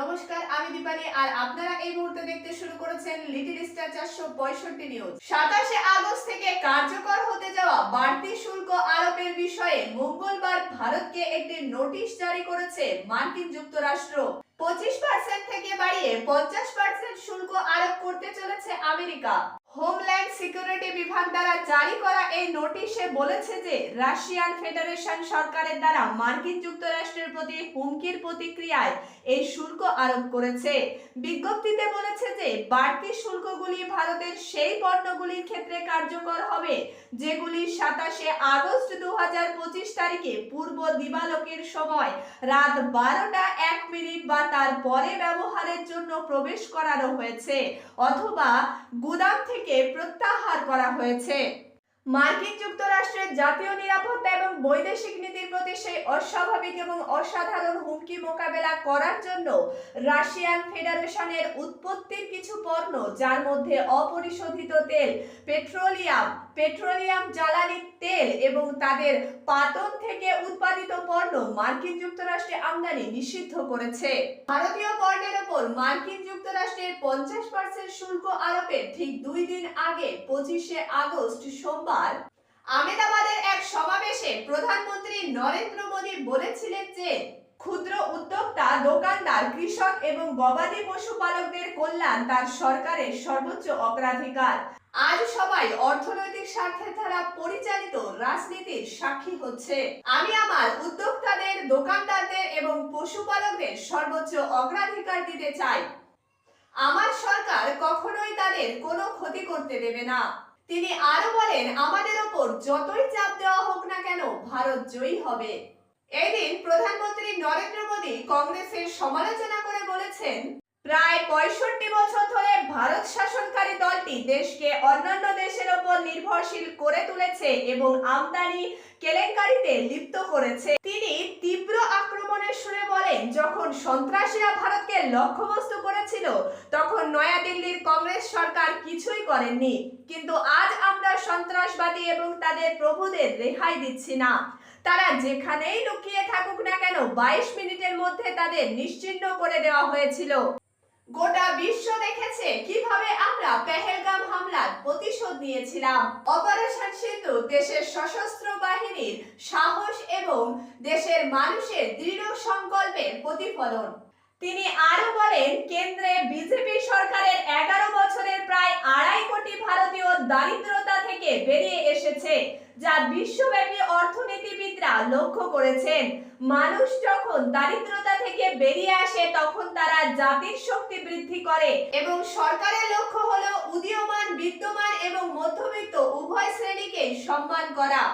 নমস্কার, আমি দীপালি আর আপনারা এই মুহূর্তে দেখতে শুরু করেছেন লিটিল স্টার চারশো পঁয়ষট্টি নিউজ সাতাশে আগস্ট থেকে কার্যকর হতে যাওয়া বাড়তি শুল্ক আরোপের বিষয়ে মঙ্গলবার ভারতকে একটি নোটিশ জারি করেছে মার্কিন যুক্তরাষ্ট্র। পঁচিশ পার্সেন্ট থেকে বাড়িয়ে পঞ্চাশ পার্সেন্ট শুল্ক আরোপ করতে চলেছে আমেরিকা। হোমল্যান্ড সিকিউরিটি বিভাগ দ্বারা জারি করা এই নোটিশে বলেছে যে রাশিয়ান ফেডারেশন সরকারের দ্বারা মার্কিন যুক্তরাষ্ট্রের প্রতি হুমকির প্রতিক্রিয়ায় এই শুল্ক আরোপ করেছে। বিজ্ঞপ্তিতে বলেছে যে, বাড়তি শুল্কগুলি ভারতের সেই পণ্যগুলির ক্ষেত্রে কার্যকর হবে, যেগুলি সাতাশে আগস্ট দু হাজার পঁচিশ তারিখে পূর্ব দিবালোকের সময় রাত বারোটা এক মিনিট বা তার পরে ব্যবহারের জন্য প্রবেশ করানো হয়েছে, অথবা গুদাম থেকে প্রত্যাহার করা হয়েছে। মার্কিন যুক্তরাষ্ট্রের জাতীয় নিরাপত্তা এবং বৈদেশিক নীতির প্রতি সেই অস্বাভাবিক এবং অসাধারণ হুমকি মোকাবেলা করার জন্য রাশিয়ান ফেডারেশনের উৎপত্তির কিছু পণ্য, যার মধ্যে অপরিশোধিত তেল, পেট্রোলিয়াম পেট্রোলিয়াম জ্বালানি তেল এবং তাদের পাতন থেকে উৎপাদিত পণ্য মার্কিন যুক্তরাষ্ট্রে আমদানি নিষিদ্ধ করেছে। ভারতীয় পণ্যের ওপর মার্কিন যুক্তরাষ্ট্রের পঞ্চাশ পার্সেন্ট শুল্ক আরোপের ঠিক দুই দিন আগে, পঁচিশে আগস্ট সোমবার, আমেদাবাদের এক সমাবেশে প্রধানমন্ত্রী নরেন্দ্র মোদী বলেছিলেন যে, ক্ষুদ্র উদ্যোক্তা, দোকানদার, কৃষক এবং গবাদি পশুপালকদের কল্যাণ তার সরকারের সর্বোচ্চ অগ্রাধিকার। আজ সবাই অর্থনৈতিক স্বার্থের দ্বারা পরিচালিত রাজনীতির সাক্ষী হচ্ছে। আমি আমার উদ্যোক্তাদের, দোকানদারদের এবং পশুপালকদের সর্বোচ্চ অগ্রাধিকার দিতে চাই। আমার সরকার কখনোই তাদের কোনো ক্ষতি করতে দেবে না। তিনি আরও বলেন, আমাদের ওপর যতই চাপ দেওয়া হোক না কেন, ভারত জয়ী হবে। এদিন প্রধানমন্ত্রী নরেন্দ্র মোদী কংগ্রেসের সমালোচনা করে বলেছেন, প্রায় পঁয়ষট্টি বছর ধরে ভারত শাসনকারী দলটি দেশকে অন্যান্য দেশের ওপর নির্ভরশীল করে তুলেছে এবং আমদানি কেলেঙ্কারিতে লিপ্ত করেছে। তিনি তীব্র আক্রমণের সুরে বলেন, যখন সন্ত্রাসীরা ভারতকে লক্ষ্যবস্তু করেছিল তখন নয়াদিল্লির কংগ্রেস সরকার কিছুই করেননি। কিন্তু আজ আমরা সন্ত্রাসবাদী এবং তাদের প্রভুদের রেহাই দিচ্ছি না। তারা যেখানেই লুকিয়ে থাকুক না কেন, বাইশ মিনিটের মধ্যে তাদের নিশ্চিহ্ন করে দেওয়া হয়েছিল। গোটা বিশ্ব দেখেছে কীভাবে আমরা পেহেলগাম হামলার প্রতিশোধ নিয়েছিলাম। অপারেশন সিন্ধু দেশের সশস্ত্র বাহিনীর সাহস এবং দেশের মানুষের দৃঢ় সংকল্পের প্রতিফলন। তিনি আরও বলেন, কেন্দ্রে বিজেপি সরকারের এগারো বছরের প্রায় আড়াই কোটি ভারতীয় দারিদ্রতা থেকে বেরিয়ে এসেছে, যা বিশ্বব্যাপী অর্থনীতিবিদরা লক্ষ্য করেছেন। মানুষ যখন দারিদ্রতা থেকে বেরিয়ে আসে, তখন তারা জাতির শক্তি বৃদ্ধি করে এবং সরকারের লক্ষ্য হলো উদীয়মান, বিদ্যমান এবং মধ্যবিত্ত উভয় শ্রেণীকে সম্মান করা।